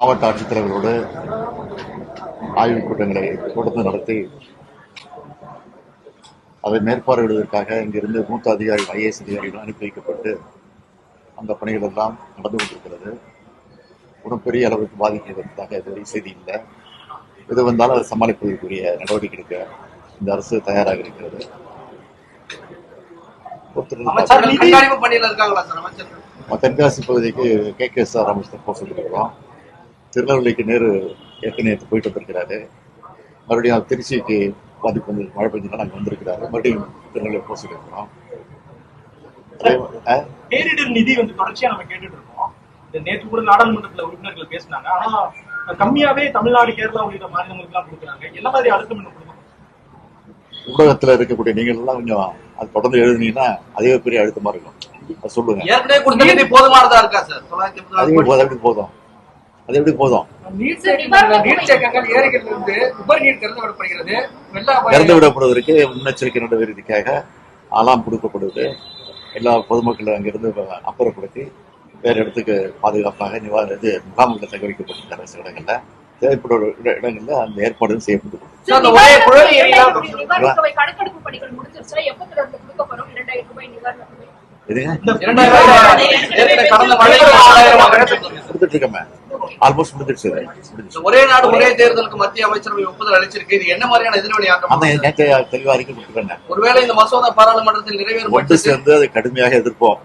மாவட்ட ஆட்சித்தலைவர்களோடு ஆய்வுக் கூட்டங்களை தொடர்ந்து நடத்தி அதை மேற்பார்வையிடுவதற்காக இங்கிருந்து மூத்த அதிகாரிகள் ஐஏஎஸ் அதிகாரிகள் அனுப்பி வைக்கப்பட்டு அந்த பணிகள் எல்லாம் நடந்து கொண்டிருக்கிறது. ஒன்றும் பெரிய அளவுக்கு பாதிக்கிறதுக்காக இதுவரை செய்தி இல்லை. எது வந்தாலும் அதை சமாளிப்பதற்குரிய நடவடிக்கை எடுக்க இந்த அரசு தயாராக இருக்கிறது. தென்காசி பகுதிக்கு கே கே எஸ் ஆர் அமைச்சர் போக சொல்லியிருக்கிறோம். திருநெல்வேலிக்கு நேரு ஏற்கனவே போயிட்டு வந்திருக்கிறாரு. மறுபடியும் திருச்சிக்கு பாதிப்பு வந்து மழை பெஞ்சதுனால அங்கே வந்திருக்கிறாரு. மறுபடியும் திருநெல்வேலி போக சொல்லியிருக்கிறோம்? பேரிடர் நிதி வந்து தொடர்ச்சியா நம்ம கேட்டுட்டு இருக்கோம். இந்த நேற்று கூட நாடாளுமன்றத்துல உறுப்பினர்கள் பேசினாங்க. ஆனா கம்மியாவே தமிழ்நாடு கேரளா உள்ளிட்ட மாநிலங்களுக்கு எல்லாம் கொடுக்குறாங்க. என்ன மாதிரி அழுத்தம் என்ன ஊடகத்துல இருக்கக்கூடிய நீங்கள் எல்லாம் கொஞ்சம் அது தொடர்ந்து எழுதுனீங்கன்னா அதே பெரிய அழுத்தமா இருக்கும். அதை சொல்லுங்க. ஏற்கனவே கொடுத்த நிதி போதுமானதா இருக்கா சார்? தொள்ளாயிரத்தி போதும்? அது எப்படி போதும்? திறந்து விடப்படுவதற்கு முன்னெச்சரிக்கை நடவடிக்கைக்காக அலாம் கொடுக்கப்படுது. எல்லா பொதுமக்களும் அங்கிருந்து அப்புறப்படுத்தி வேற இடத்துக்கு பாதுகாப்பாக நிவாரண இது முகாம்களில் தங்க வைக்கப்பட்டிருக்காங்க சில இடங்கள்ல தேவைப்படும் இட- இடங்கள்ல அந்த ஏற்பாடு செய்யப்பட்டு. கொடுத்துட்டு இருக்கமே. ஆல்மோஸ்ட். முடிஞ்சிருச்சு. ஒரே நாடு ஒரே தேர்தலுக்கு மத்திய அமைச்சரவை ஒப்புதல் அளிச்சிருக்கு. இது என்ன மாதிரியான எதிர்வினை அந்த நேற்று தெளிவா அறிக்கை கொடுத்துருக்கேன். ஒருவேளை இந்த மசோதா பாராளுமன்றத்தில் நிறைவேறும் ஒன்று சேர்ந்து அதை கடுமையாக எதிர்ப்போம்.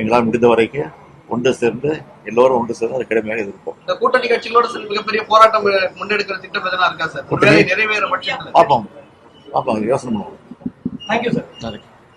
எங்களால் முடிந்த வரைக்கும் ஒன்று சேர்ந்து எல்லோரும் ஒன்று சேர்ந்து அதை கடுமையாக எதிர்ப்போம். இந்த கூட்டணி கட்சிகளோட சில மிகப்பெரிய போராட்டம் முன்னெடுக்கிற திட்டம் எதனா இருக்கா சார்? ஒருவேளை நிறைவேற பட்சத்தில். பார்ப்போம். பார்ப்போம். யோசனை பண்ணுவோம். தேங்க்யூ சார் நன்றி